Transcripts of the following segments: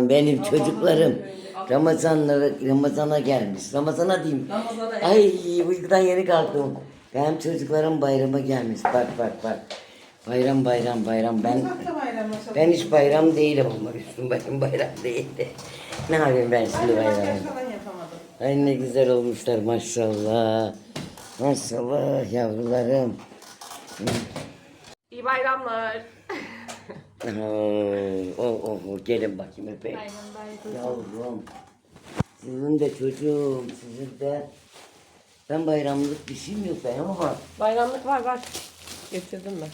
Aman benim çocuklarım. Ramazanlara, Ramazana gelmiş. Ramazana diyeyim. Ramazana Ay uykudan yeni kalktım. Benim çocuklarım bayrama gelmiş. Bak bak bak. Bayram bayram bayram. Ben ben hiç bayram değilim ama üstüm benim bayram değildi. Ne yapayım ben şimdi yapamadım. Ay ne güzel olmuşlar maşallah. Maşallah yavrularım. İyi bayramlar. Oo, oh, oh, oh, gelin bakayım öpeyim. Yavrum. Sizin de çocuğum, sizin de. Ben bayramlık bir şeyim yok benim ama Bayramlık var var. Getirdim ben.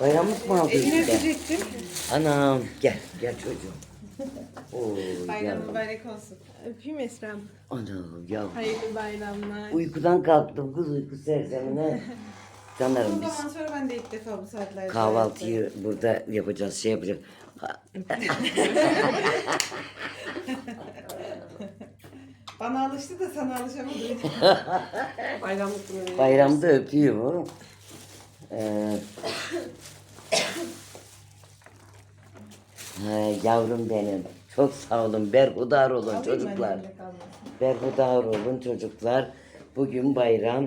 bayramlık mı aldın Elini işte? öpecektim. Anam gel, gel çocuğum. Oo, Bayram yavrum. mübarek olsun. Öpeyim Esra'm. Anam yavrum. Hayırlı bayramlar. Uykudan kalktım kız uyku sersemine. Canlarım O biz zaman sonra ben de ilk defa bu saatlerde kahvaltıyı burada yapacağız, şey yapacağız. Bana alıştı da sana alışamadı. Bayramlık mı? Bayramda öpüyor. Ee, he, yavrum benim. Çok sağ olun. Berhudar olun çocuklar. Berhudar olun çocuklar. Bugün bayram.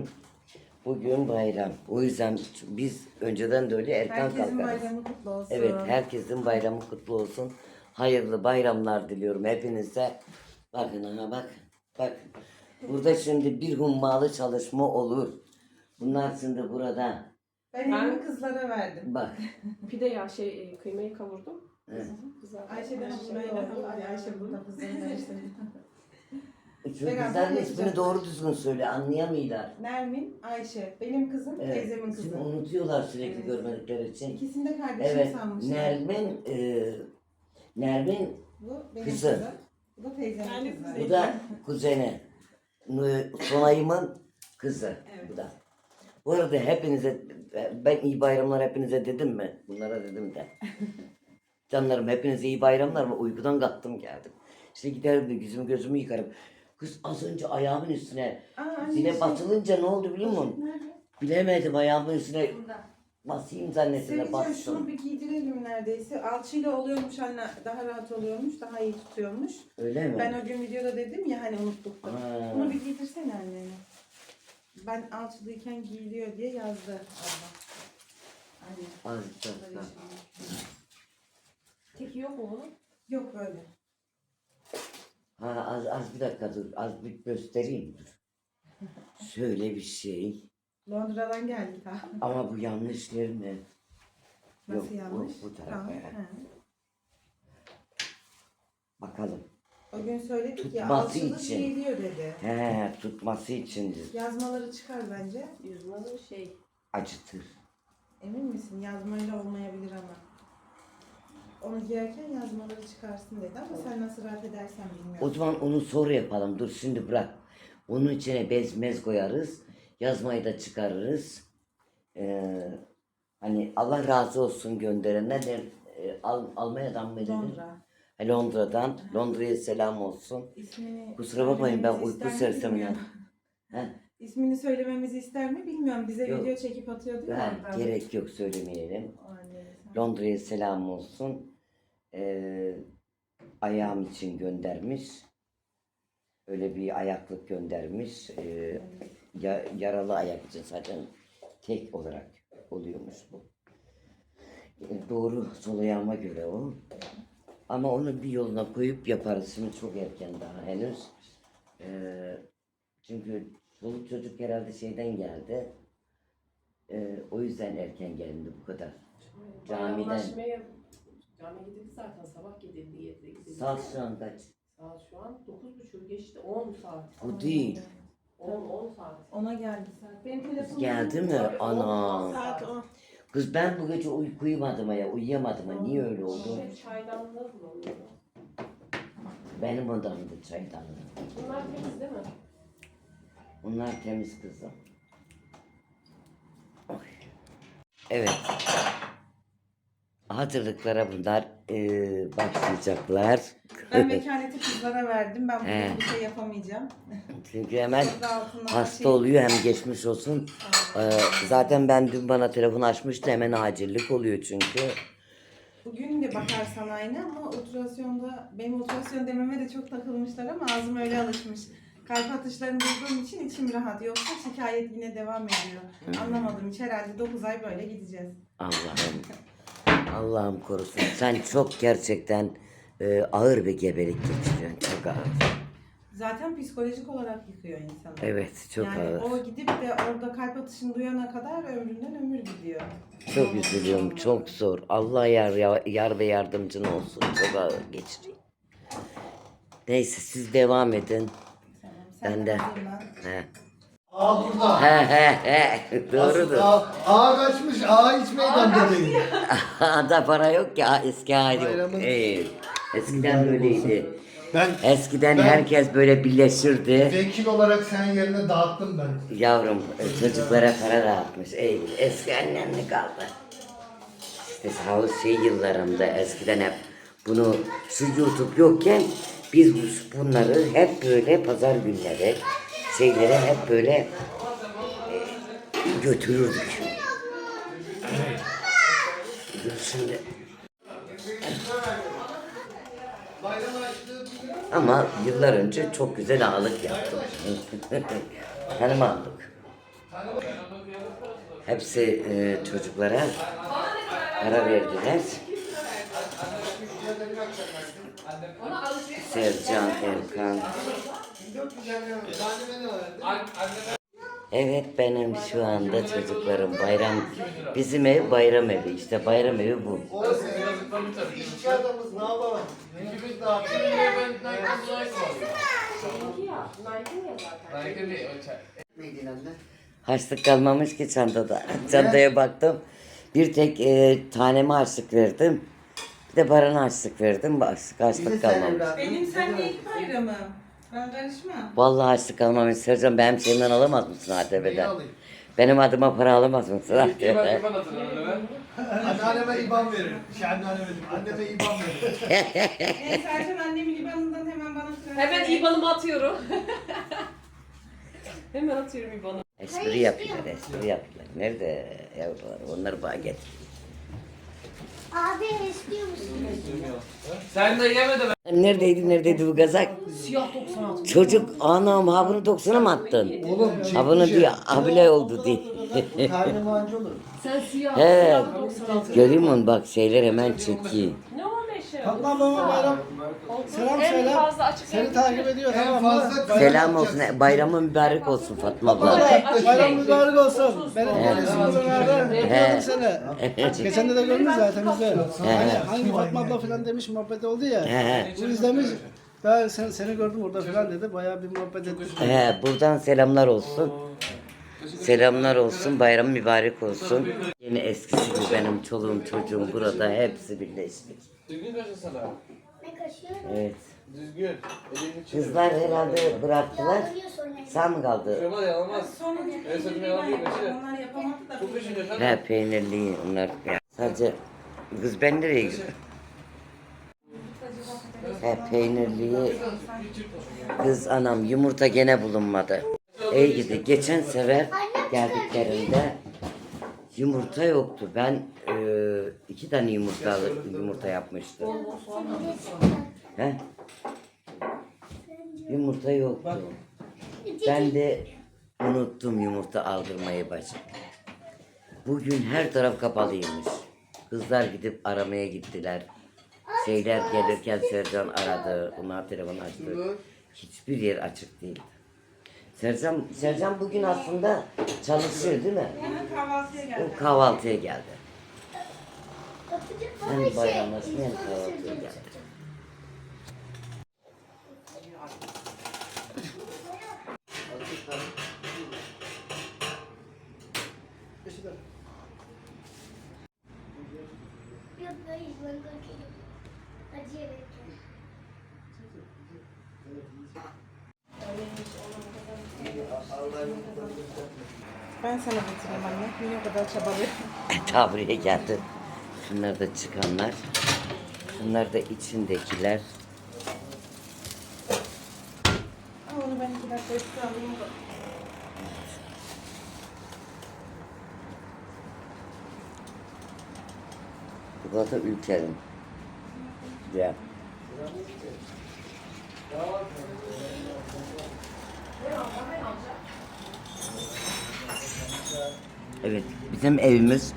Bugün bayram. O yüzden biz önceden de öyle erken Herkesin kalkarız. bayramı kutlu olsun. Evet, herkesin bayramı kutlu olsun. Hayırlı bayramlar diliyorum hepinize. Bakın ha bak. Bak. Burada şimdi bir hummalı çalışma olur. Bunlar şimdi burada. Ben Ben- elimi kızlara verdim. Bak. Pide ya şey e, kıymayı kavurdum. Evet. Ayşe'den şurayı oldu. Ay Ayşe burada kızlarını karıştırdı. Şu Beraber kızların ismini doğru düzgün söyle anlayamıyorlar. Nermin, Ayşe. Benim kızım, Evet. teyzemin Şimdi kızı. unutuyorlar sürekli Evet. görmedikleri için. İkisini de kardeşim Evet. sanmışlar. Nermin e, Nermin Bu benim Kızı. kızım. Bu da teyzemin Yani kızı. bu da kuzeni. Sonayımın kızı. Evet. Bu da. Bu arada hepinize ben iyi bayramlar hepinize dedim mi? Bunlara dedim de. Canlarım hepinize iyi bayramlar mı? Uykudan kalktım geldim. İşte giderim de yüzümü gözümü yıkarım. Kız az önce ayağımın üstüne Aa, zile şey- basılınca ne oldu biliyor musun? Nerede? Bilemedim ayağımın üstüne Burada. basayım zannettim de Seveceğim şunu bastım. bir giydirelim neredeyse. Alçıyla oluyormuş anne daha rahat oluyormuş, daha iyi tutuyormuş. Öyle mi? Ben o gün videoda dedim ya hani unuttuk da. Ha. Bunu bir giydirsene annene. Ben alçılıyken giyiliyor diye yazdı abla. Anne. Da. Teki yok mu? Yok böyle. Ha az, az bir dakika dur. Az bir göstereyim dur. Şöyle bir şey. Londra'dan geldi ta. Ama bu yanlış yer mi? Nasıl Yok, bu- yanlış? bu tarafa Tamam, yani. he. Bakalım. O gün söyledik ya Tutması alçılı için. giyiliyor dedi. He tutması içindir. Yazmaları çıkar bence. De şey. Acıtır. Emin misin? Yazmayla olmayabilir ama. Onu giyerken yazmaları çıkarsın dedi ama sen nasıl rahat edersen bilmiyorum. O zaman onu sonra yapalım. Dur şimdi bırak. Onun içine bez mez koyarız. Yazmayı da çıkarırız. Ee, hani Allah razı olsun gönderenler de e, Al, Almanya'dan mı denir? Londra. Londra'dan. Londra'ya selam olsun. İsmini Kusura bakmayın ben söylememizi uyku ister mi sersemi bilmiyorum. He? İsmini söylememizi ister mi bilmiyorum. Bize Yok. video çekip atıyordu ya. Oradan. gerek yok söylemeyelim. Anne. Londra'ya selam olsun. Ee, ayağım için göndermiş. Öyle bir ayaklık göndermiş. Ee, ya- yaralı ayak için zaten tek olarak oluyormuş bu. Ee, doğru sol ayağıma göre o. Ama onu bir yoluna koyup yaparız. Şimdi çok erken daha henüz. Ee, çünkü çoluk çocuk herhalde şeyden geldi. Ee, o yüzden erken gelindi bu kadar. Camiden. Bayramlaşmaya camiye gidildi zaten sabah gidildi yedide gidildi. Saat şu an kaç? Saat şu an 9.30 geçti 10 saat. O değil. 10 10 saat. Ona geldi saat. Benim telefonum Geldi mi? Ana. Saat 10. Kız ben bu gece uyku uyumadım ya. Uyuyamadım ha. Niye öyle oldu? Şey, çaydanlığı kullanıyor. Benim odamda çaydanlığı. Bunlar temiz değil mi? Bunlar temiz kızım. Oy. Evet. Hazırlıklara bunlar eee, başlayacaklar. Ben mekaneti kızlara verdim. Ben He. bugün bir şey yapamayacağım. Çünkü hemen altından hasta açayım. oluyor hem geçmiş olsun. Ee, zaten ben dün bana telefon açmıştı hemen acillik oluyor çünkü. Bugün de bakarsan aynı ama oturasyonda benim oturasyon dememe de çok takılmışlar ama ağzım öyle alışmış. Kalp atışlarını duyduğum için içim rahat. Yoksa şikayet yine devam ediyor. Anlamadım hiç herhalde 9 ay böyle gideceğiz. Allah'ım. Allah'ım korusun. Sen çok gerçekten e, ağır bir gebelik geçiriyorsun. Çok ağır. Zaten psikolojik olarak yıkıyor insanı. Evet çok yani ağır. o gidip de orada kalp atışını duyana kadar ömründen ömür gidiyor. Çok üzülüyorum. Çok zor. Allah yar, yar ve yardımcın olsun. Çok ağır geçiriyor. Neyse siz devam edin. Tamam, sen Ben de. He. Aa burada. He he he. Doğrudur. Aa, aa kaçmış. Aa hiç meydanda değil. da para yok ki ha, eski hali yok. Bayramın- Evet. Eskiden böyleydi. Ben Eskiden Ben- herkes böyle birleşirdi. vekil olarak sen yerine dağıttım ben. Yavrum e, çocuklara para dağıtmış. Ey eski annenli kaldı. İşte ol şey yıllarımda eskiden hep bunu şu YouTube yokken biz bu- bunları hep böyle pazar günleri şeylere hep böyle e, götürürdük. Şimdi. Ama yıllar önce çok güzel ağalık yaptım. Hanım aldık. Hepsi e, çocuklara para verdiler. Sercan, Erkan. Evet benim şu anda çocuklarım bayram bizim ev bayram evi işte bayram evi bu. İşçi adamız ne yapalım? Hepimiz dağıttık. Seninki ya. Nike ya zaten. Neydin anne? Harçlık kalmamış ki çantada. Çantaya baktım. Bir tek e, taneme harçlık verdim. Bir de Baran'a harçlık verdim. Harçlık, harçlık kalmamış. Benim seninle ilk bayramım. Ben karışmam. Vallahi harçlık kalmamış. Sercan benim şeyimden alamaz mısın Neyi ATV'den? alayım? Benim adıma para alamaz mısın ATV'den? Anneanneme IBAN verin. Şey anneanneme dedim. Anneme IBAN verin. Ee, Sercan annemin IBAN'ından hemen bana transfer Hemen. IBAN'ımı atıyorum. Hemen atıyorum IBAN'ı. espri yapıyorlar, espri yapıyorlar. Nerede yavrular? Onları bana getir. Abi istiyor musun? Sen de yemedin? Neredeydi, neredeydi bu kazak? Siyah 96. Çocuk, anam ha bunu 90'a mı attın? Oğlum Ha bunu diye abile oldu diye. Karnım anca olur. Sen siyah. He. Siyah 96. Görüyor musun bak şeyler hemen çekiyor. Ne meşe? Fatma ablama bayram selam En söyle. fazla açık Seni renkli. takip ediyor En tamam mı? Selam olsun, bayramın mübarek olsun Fatma abla. Açık Bayram mübarek olsun. Benim Evet. buralarda. Evet. Bekliyorum seni. Geçen de de gördün zaten bizi. Hani hangi Fatma abla falan demiş muhabbet oldu ya. He. Bu izlemiş. Ben sen, seni gördüm orada falan dedi. Bayağı bir muhabbet ettik. He, buradan selamlar olsun. Selamlar olsun, bayram mübarek olsun. Yine eskisi gibi benim çoluğum çocuğum burada hepsi birleştik. Düzgün taşısana. Ne kaşıyor? Evet. Düzgün. Elini. Kızlar herhalde bıraktılar. Yağlıyor sonra. Sen mi kaldı? Şöyle yalamaz. Sonuncu En son ne? Onlar yapamadı da. He peynirli onlar. Sadece kız ben nereye gidiyorum? He peynirliyi kız anam yumurta gene bulunmadı. İyi gidi geçen sefer geldiklerinde yumurta yoktu. Ben e, iki tane yumurta yumurta yapmıştım. He? Yumurta yoktu. Ben de unuttum yumurta aldırmayı bacım. Bugün her taraf kapalıymış. Kızlar gidip aramaya gittiler. Şeyler gelirken Sercan aradı. Onlar telefon açtı. Hiçbir yer açık değil. Sercan, Sercan bugün aslında çalışıyor değil mi? Hemen kahvaltıya geldi. O kahvaltıya geldi. Öpücük Hem baba şey. bayramlaşmaya hem kahvaltıya geldi. Yok hayır ben kaçıyorum. Acıya bekliyorum. Ben sana getireyim anne. Niye o kadar çabalıyor? Ta buraya geldi. Şunlar da çıkanlar. Şunlar da içindekiler. Onu ben iki dakika üstüne alayım da. Çikolata ülkerim. Ya. Evet, bizim evimiz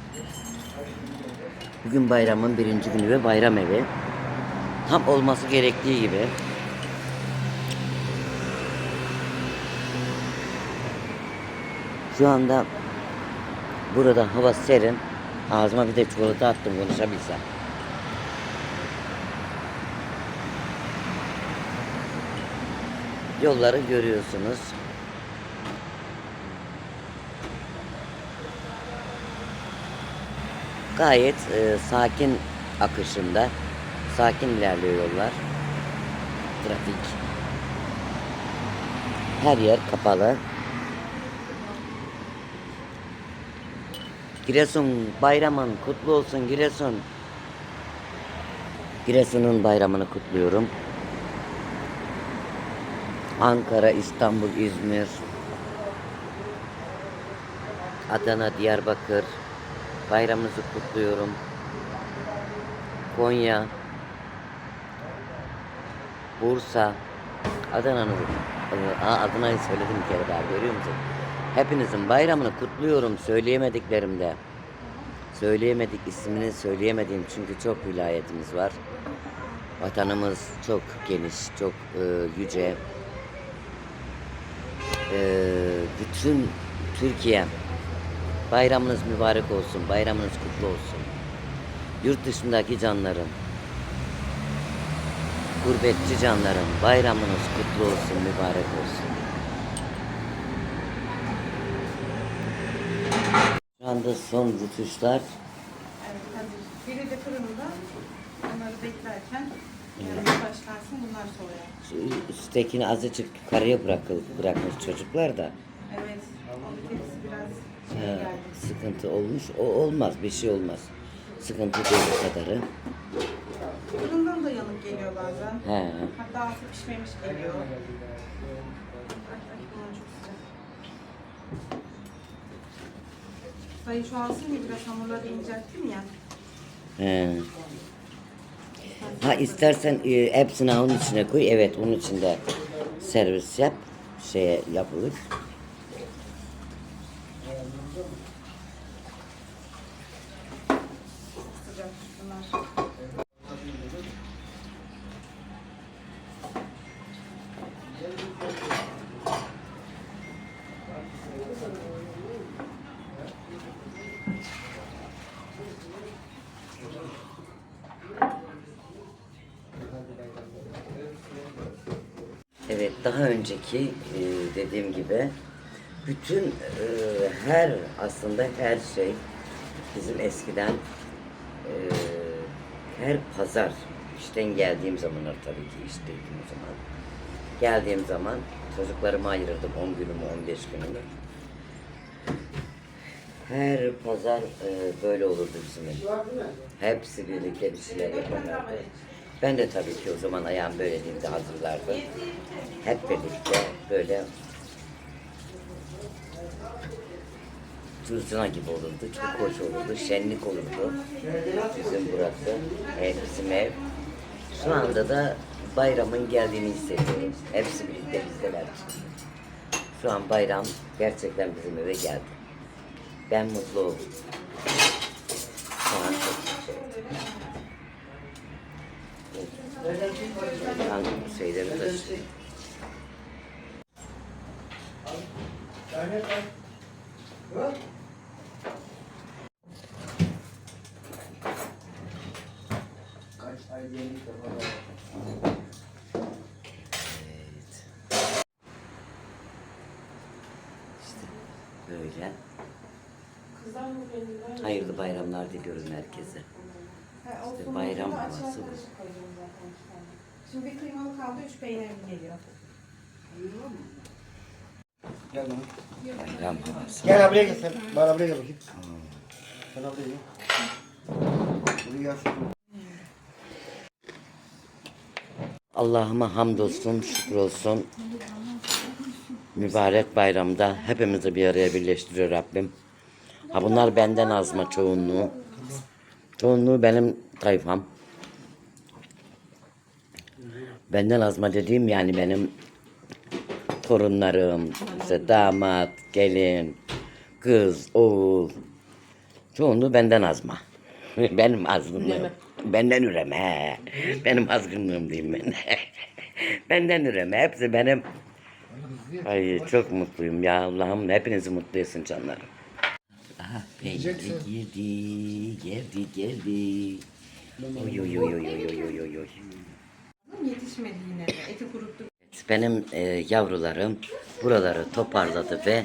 bugün bayramın birinci günü ve bayram evi. Tam olması gerektiği gibi. Şu anda burada hava serin. Ağzıma bir de çikolata attım konuşabilsem. Yolları görüyorsunuz. Gayet e, sakin akışında. Sakin ilerliyor yollar. Trafik. Her yer kapalı. Giresun bayramın kutlu olsun Giresun. Giresun'un bayramını kutluyorum. Ankara, İstanbul, İzmir, Adana, Diyarbakır bayramınızı kutluyorum. Konya, Bursa, Adana'nın Aa, Adana'yı söyledim bir kere daha görüyor musun? Hepinizin bayramını kutluyorum söyleyemediklerimde. Söyleyemedik ismini söyleyemediğim çünkü çok vilayetimiz var. Vatanımız çok geniş, çok e, yüce. E, bütün Türkiye bayramınız mübarek olsun, bayramınız kutlu olsun. Yurt dışındaki canlarım, gurbetçi canlarım bayramınız kutlu olsun, mübarek olsun. Şu anda son rutuşlar Evet, hazır. Biri de fırında. Onları beklerken yarım başlansın bunlar soğuyor. Üsttekini azıcık yukarıya bırakıl, bırakmış çocuklar da Evet. O tepsi biraz şey he, sıkıntı olmuş. O olmaz, bir şey olmaz. Sıkıntı değil o kadarı. Fırından da yanık geliyor bazen. He. Hatta altı pişmemiş geliyor. Ay, ay, bunlar çok sıcak. Sayı çoğalsın diye biraz hamurları incelttim ya. He. Ha istersen e, hepsini onun içine koy. Evet onun içinde servis yap. Şeye yapılır. Sıcak bunlar. Evet daha önceki e, dediğim gibi bütün e, her aslında her şey bizim eskiden e, her pazar işten geldiğim zamanlar tabii ki işteydim o zaman. Geldiğim zaman çocuklarıma ayırırdım 10 günümü 15 günümü. Her pazar e, böyle olurdu bizim. Hepsi birlikte bir şeyler yaparlardı. Ben de tabii ki o zaman ayağım böyle değildi hazırlardım. Hep birlikte böyle Curcuna gibi olurdu, çok hoş olurdu, şenlik olurdu. Bizim burası, ev, bizim ev. Şu anda da bayramın geldiğini hissediyorum. Hepsi birlikte bizdeler. Şu an bayram gerçekten bizim eve geldi. Ben mutlu oldum. Şu an çok. Ben şeyleri taşıyorum. Evet. İşte böyle. Kızlar mı benim? Hayırlı diliyorum herkese. Ha, o İşte bayram da havası bu. karışık koyacağım zaten iki tane. Şimdi bir kıymalı kaldı, üç peynirli geliyor. Gel bana. Bayram havası. Gel buraya gel sen. Bana buraya gel bakayım. Sen buraya gel. Buraya gel. Allah'ıma hamdolsun, şükür olsun. Mübarek bayramda hepimizi bir araya birleştiriyor Rabbim. Ha bunlar benden azma çoğunluğu. Çoğunluğu benim tayfam. Benden azma dediğim yani benim torunlarım, işte damat, gelin, kız, oğul. Çoğunluğu benden azma. Benim azgınlığım. Benden üreme. he. Benim azgınlığım diyeyim ben. benden üreme. Hepsi benim. Ay çok mutluyum ya Allah'ım. Hepinizi mutlu etsin canlarım. Aha peynirli girdi. Geldi geldi. Oy oy oy oy oy oy oy oy. Yetişmedi yine. Eti. Benim e, yavrularım buraları toparladı ve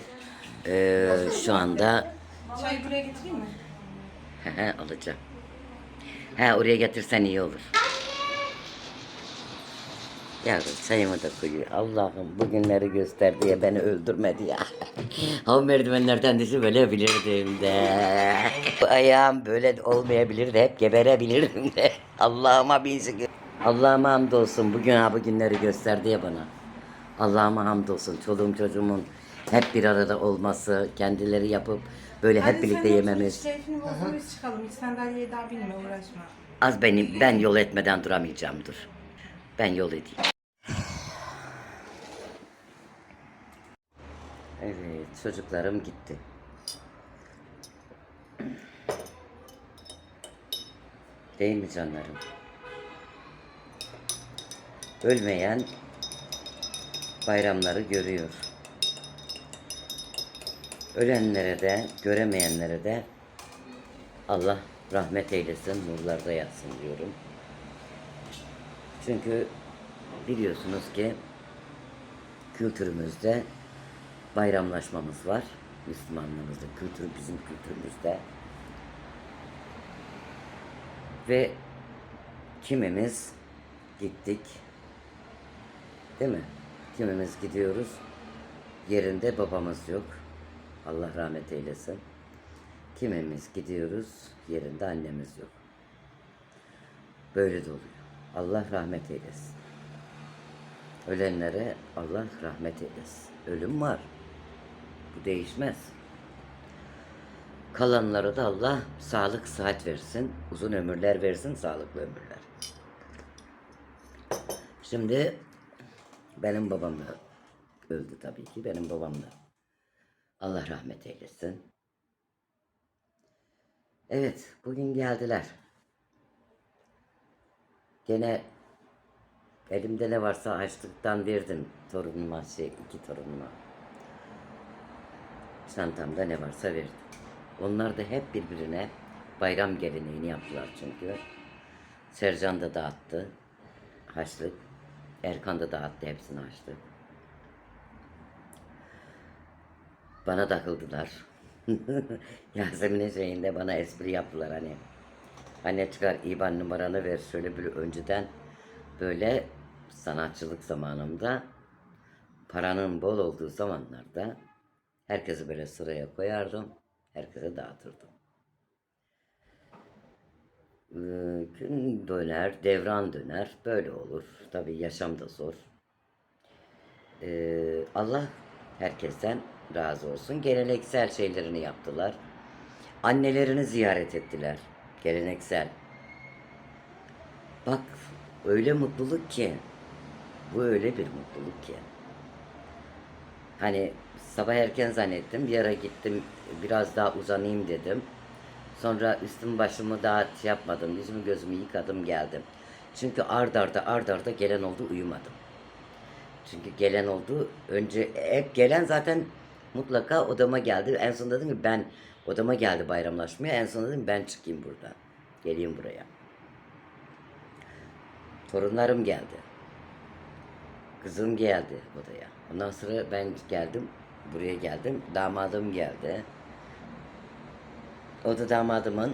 e, şu anda Çayı buraya getireyim mi? He, he, alacağım. He oraya getirsen iyi olur. Yavrum çayımı da koyuyor. Allah'ım bugünleri göster diye beni öldürmedi ya. o merdivenlerden düşüp ölebilirdim de. Bu ayağım böyle olmayabilirdi. Hep geberebilirdim de. Allah'ıma bin şükür. Allah'ıma hamdolsun bugün ha bugünleri gösterdi ya bana. Allah'ıma hamdolsun çoluğum çocuğumun hep bir arada olması, kendileri yapıp böyle hep Hadi birlikte sen de yememiz. Keyfini bozma biz çıkalım. Hiç sandalyeye daha binme uğraşma. Az benim ben yol etmeden duramayacağım dur. Ben yol edeyim. Evet çocuklarım gitti. Değil mi canlarım? Ölmeyen bayramları görüyor. Ölenlere de, göremeyenlere de Allah rahmet eylesin, nurlarda yatsın diyorum. Çünkü biliyorsunuz ki kültürümüzde bayramlaşmamız var. Müslümanlığımızda, kültür bizim kültürümüzde. Ve kimimiz gittik. Değil mi? Kimimiz gidiyoruz. Yerinde babamız yok. Allah rahmet eylesin. Kimimiz gidiyoruz, yerinde annemiz yok. Böyle de oluyor. Allah rahmet eylesin. Ölenlere Allah rahmet eylesin. Ölüm var. Bu değişmez. Kalanlara da Allah sağlık, sıhhat versin. Uzun ömürler versin, sağlıklı ömürler. Şimdi benim babam da öldü tabii ki. Benim babam da. Allah rahmet eylesin. Evet, bugün geldiler. Gene elimde ne varsa açlıktan verdim torunuma, şey, iki torunuma. Çantamda ne varsa verdim. Onlar da hep birbirine bayram geleneğini yaptılar çünkü. Sercan da dağıttı. Haçlık. Erkan da dağıttı hepsini açtı. Bana takıldılar. Yasemin'in şeyinde bana espri yaptılar hani. Anne çıkar IBAN numaranı ver şöyle bir önceden böyle sanatçılık zamanımda paranın bol olduğu zamanlarda herkesi böyle sıraya koyardım. Herkese dağıtırdım. Ee, Gün döner, devran döner. Böyle olur. Tabii yaşam da zor. Ee, Allah herkesten razı olsun. Geleneksel şeylerini yaptılar. Annelerini ziyaret ettiler. Geleneksel. Bak öyle mutluluk ki. Bu öyle bir mutluluk ki. Hani sabah erken zannettim. Bir ara gittim biraz daha uzanayım dedim. Sonra üstüm başımı daha şey yapmadım. Yüzümü gözümü yıkadım geldim. Çünkü ard arda ard arda gelen oldu uyumadım. Çünkü gelen oldu. Önce hep gelen zaten mutlaka odama geldi. En son dedim ki ben odama geldi bayramlaşmaya. En son dedim ben çıkayım buradan. Geleyim buraya. Torunlarım geldi. Kızım geldi odaya. Ondan sonra ben geldim. Buraya geldim. Damadım geldi. O da damadımın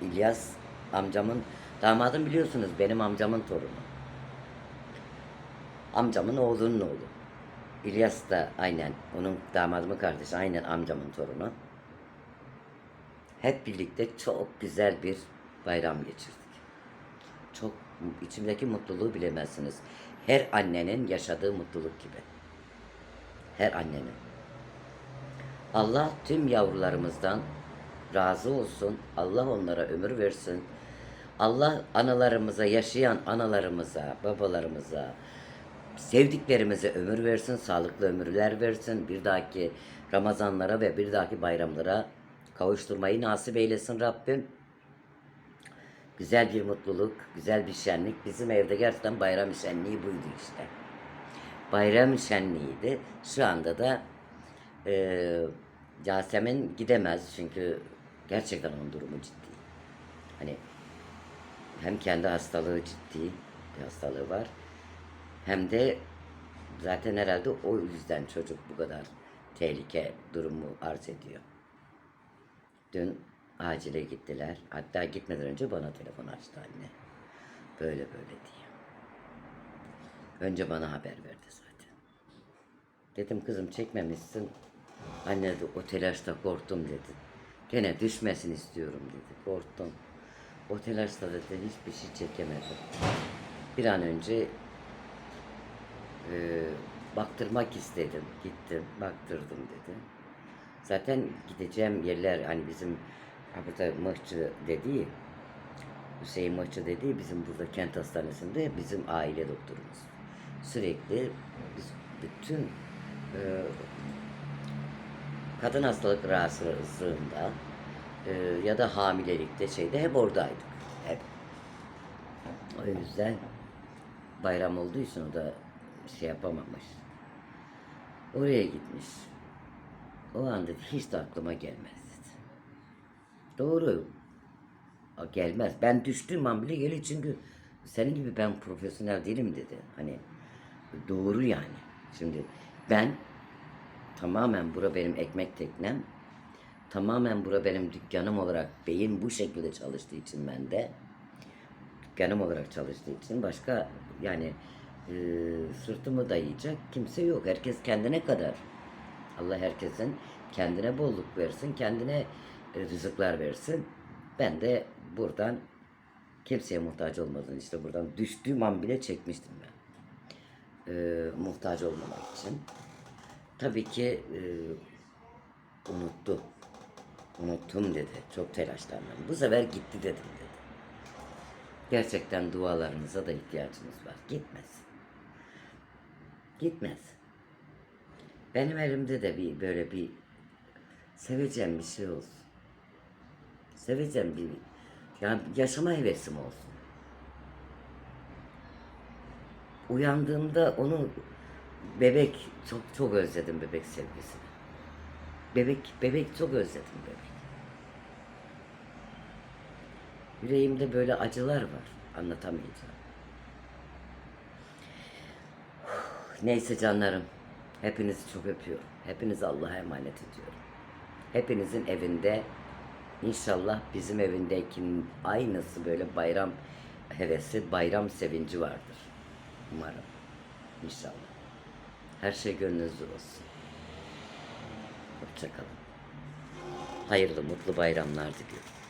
İlyas amcamın damadım biliyorsunuz benim amcamın torunu. Amcamın oğlunun oğlu. İlyas da aynen onun damadımın kardeşi aynen amcamın torunu. Hep birlikte çok güzel bir bayram geçirdik. Çok içimdeki mutluluğu bilemezsiniz. Her annenin yaşadığı mutluluk gibi. Her annenin. Allah tüm yavrularımızdan razı olsun. Allah onlara ömür versin. Allah analarımıza, yaşayan analarımıza, babalarımıza, sevdiklerimize ömür versin, sağlıklı ömürler versin. Bir dahaki Ramazanlara ve bir dahaki bayramlara kavuşturmayı nasip eylesin Rabbim. Güzel bir mutluluk, güzel bir şenlik. Bizim evde gerçekten bayram şenliği buydu işte. Bayram şenliğiydi. Şu anda da eee Yasemin gidemez çünkü gerçekten onun durumu ciddi. Hani hem kendi hastalığı ciddi bir hastalığı var. Hem de zaten herhalde o yüzden çocuk bu kadar tehlike durumu arz ediyor. Dün acile gittiler. Hatta gitmeden önce bana telefon açtı anne. Böyle böyle diye. Önce bana haber verdi zaten. Dedim kızım çekmemişsin. Anne de o telaşta korktum dedi. Gene düşmesin istiyorum dedi. Korktum. O telaşta dedi hiçbir şey çekemedim. Bir an önce e, baktırmak istedim. Gittim, baktırdım dedi. Zaten gideceğim yerler hani bizim ha burada Mıhçı dediği Hüseyin Mıhçı dediği bizim burada kent hastanesinde bizim aile doktorumuz. Sürekli biz bütün e, kadın hastalık rahatsızlığında e, ya da hamilelikte şeyde hep oradaydık. Hep. O yüzden bayram olduğu o da şey yapamamış. Oraya gitmiş. O anda hiç de aklıma gelmez dedi. Doğru. O gelmez. Ben düştüğüm an bile geliyor çünkü senin gibi ben profesyonel değilim dedi. Hani doğru yani. Şimdi ben tamamen bura benim ekmek teknem. Tamamen bura benim dükkanım olarak beyin bu şekilde çalıştığı için ben de dükkanım olarak çalıştığı için başka yani e, sırtımı dayayacak kimse yok. Herkes kendine kadar. Allah herkesin kendine bolluk versin, kendine rızıklar versin. Ben de buradan kimseye muhtaç olmadan işte buradan düştüğüm an bile çekmiştim ben. E, muhtaç olmamak için. Tabii ki e, unuttu. Unuttum dedi. Çok telaşlandım. Bu sefer gitti dedim dedi. Gerçekten dualarınıza da ihtiyacımız var. Gitmez. Gitmez. Benim elimde de bir böyle bir seveceğim bir şey olsun. Seveceğim bir yani yaşama hevesim olsun. Uyandığımda onu bebek çok çok özledim bebek sevgisini. Bebek bebek çok özledim bebek. Yüreğimde böyle acılar var. Anlatamayacağım. Neyse canlarım. Hepinizi çok öpüyorum. Hepinizi Allah'a emanet ediyorum. Hepinizin evinde inşallah bizim evindekinin aynısı böyle bayram hevesi, bayram sevinci vardır. Umarım. İnşallah. Her şey gönlünüzde olsun. Hoşçakalın. Hayırlı, mutlu bayramlar diliyorum.